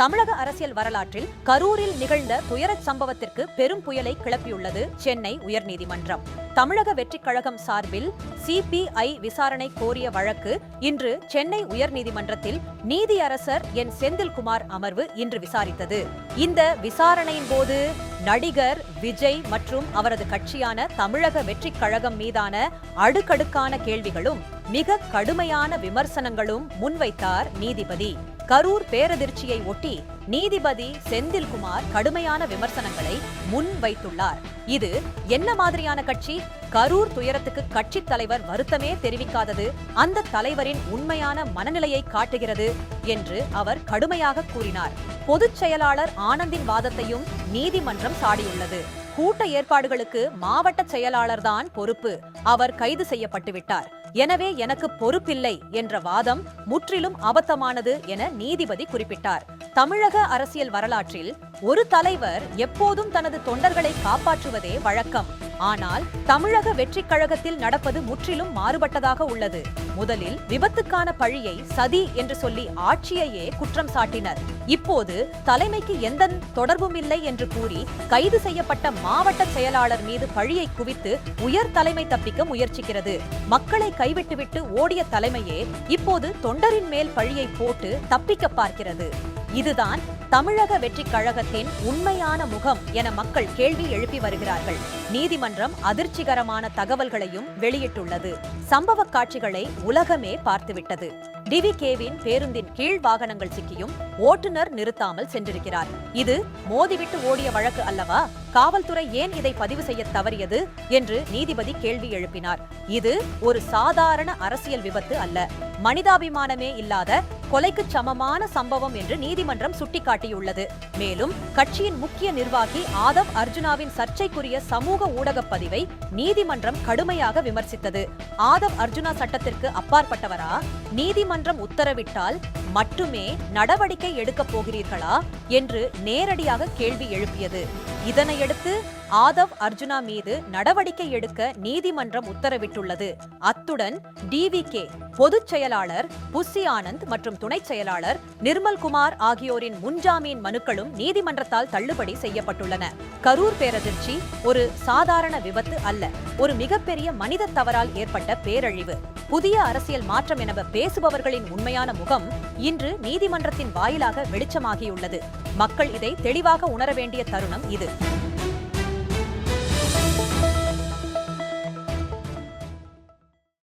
தமிழக அரசியல் வரலாற்றில் கரூரில் நிகழ்ந்த துயரச் சம்பவத்திற்கு பெரும் புயலை கிளப்பியுள்ளது சென்னை உயர்நீதிமன்றம். தமிழக வெற்றிக் கழகம் சார்பில் சிபிஐ விசாரணை கோரிய வழக்கு இன்று சென்னை உயர்நீதிமன்றத்தில் நீதியரசர் என் செந்தில்குமார் அமர்வு இன்று விசாரித்தது. இந்த விசாரணையின் போது நடிகர் விஜய் மற்றும் அவரது கட்சியான தமிழக வெற்றிக் கழகம் மீதான அடுக்கடுக்கான கேள்விகளும் மிக கடுமையான விமர்சனங்களும் முன்வைத்தார் நீதிபதி. கரூர் பேரதிர்ச்சியை ஒட்டி நீதிபதி செந்தில்குமார் கடுமையான விமர்சனங்களை முன்வைத்துள்ளார். இது என்ன மாதிரியான கட்சி? கரூர் துயரத்துக்கு கட்சித் தலைவர் வருத்தமே தெரிவிக்காதது அந்த தலைவரின் உண்மையான மனநிலையை காட்டுகிறது என்று அவர் கடுமையாக கூறினார். பொதுச் செயலாளர் ஆனந்தின் வாதத்தையும் நீதிமன்றம் சாடியுள்ளது. கூட்ட ஏற்பாடுகளுக்கு மாவட்ட செயலாளர்தான் பொறுப்பு. அவர் கைது செய்யப்பட்டு விட்டார் எனவே எனக்கு பொறுப்பில்லை என்ற வாதம் முற்றிலும் அபத்தமானது என நீதிபதி குறிப்பிட்டார். தமிழக அரசியல் வரலாற்றில் ஒரு தலைவர் எப்போதும் தனது தொண்டர்களை காப்பாற்றுவதே வழக்கம். ஆனால் தமிழக வெற்றிக் கழகத்தில் நடப்பது முற்றிலும் மாறுபட்டதாக உள்ளது. முதலில் விபத்துக்கான பழியை சதி என்று சொல்லி ஆட்சியையே குற்றம் சாட்டினர். இப்போது தலைமைக்கு எந்த தொடர்பும் இல்லை என்று கூறி கைது செய்யப்பட்ட மாவட்ட செயலாளர் மீது பழியை குவித்து உயர் தலைமை தப்பிக்க முயற்சிக்கிறது. மக்களை கைவிட்டுவிட்டு ஓடிய தலைமையே இப்போது தொண்டரின் மேல் பழியை போட்டு தப்பிக்க பார்க்கிறது. இதுதான் தமிழக வெற்றிக் கழகத்தின் உண்மையான முகம் என மக்கள் கேள்வி எழுப்பி வருகிறார்கள். நீதிமன்றம் அதிர்ச்சிகரமான தகவல்களையும் வெளியிட்டுள்ளது. சம்பவ காட்சிகளை உலகமே பார்த்துவிட்டது. டிவிகேவின் பேருந்தின் கீழ் வாகனங்கள் சிக்கியும் ஓட்டுநர் நிறுத்தாமல் சென்றிருக்கிறார். இது மோதிவிட்டு ஓடிய வழக்கு அல்லவா? காவல்துறை ஏன் இதை பதிவு செய்ய தவறியது? என்று நீதிபதி கேள்வி எழுப்பினார். இது ஒரு சாதாரண அரசியல் விபத்து அல்ல. மனிதாபிமானமே இல்லாத கொலைக்கு சமமான சம்பவம் என்று நீதிமன்றம் சுட்டிக்காட்டியுள்ளது. மேலும் கட்சியின் முக்கிய நிர்வாகி ஆதவ் அர்ஜுனாவின் சர்ச்சைக்குரிய சமூக ஊடகப் பதிவை நீதிமன்றம் கடுமையாக விமர்சித்தது. ஆதவ் அர்ஜுனா சட்டத்திற்கு அப்பாற்பட்டவரா? நீதிமன்றம் உத்தரவிட்டால் மட்டுமே நடவடிக்கை எடுக்கப் போகிறீர்களா என்று நேரடியாக கேள்வி எழுப்பியது. இதனையடுத்து ஆதவ் அர்ஜுனா மீது நடவடிக்கை எடுக்க நீதிமன்றம் உத்தரவிட்டுள்ளது. அத்துடன் டிவிகே பொதுச் செயலாளர் புஸ்ஸி ஆனந்த் மற்றும் துணைச் செயலாளர் நிர்மல்குமார் ஆகியோரின் முன்ஜாமீன் மனுக்களும் நீதிமன்றத்தால் தள்ளுபடி செய்யப்பட்டுள்ளன. கரூர் பேரதிர்ச்சி ஒரு சாதாரண விபத்து அல்ல. ஒரு மிகப்பெரிய மனித தவறால் ஏற்பட்ட பேரழிவு. புதிய அரசியல் மாற்றம் என பேசுபவர்களின் உண்மையான முகம் இன்று நீதிமன்றத்தின் வாயிலாக வெளிச்சமாகியுள்ளது. மக்கள் இதை தெளிவாக உணர வேண்டிய தருணம் இது.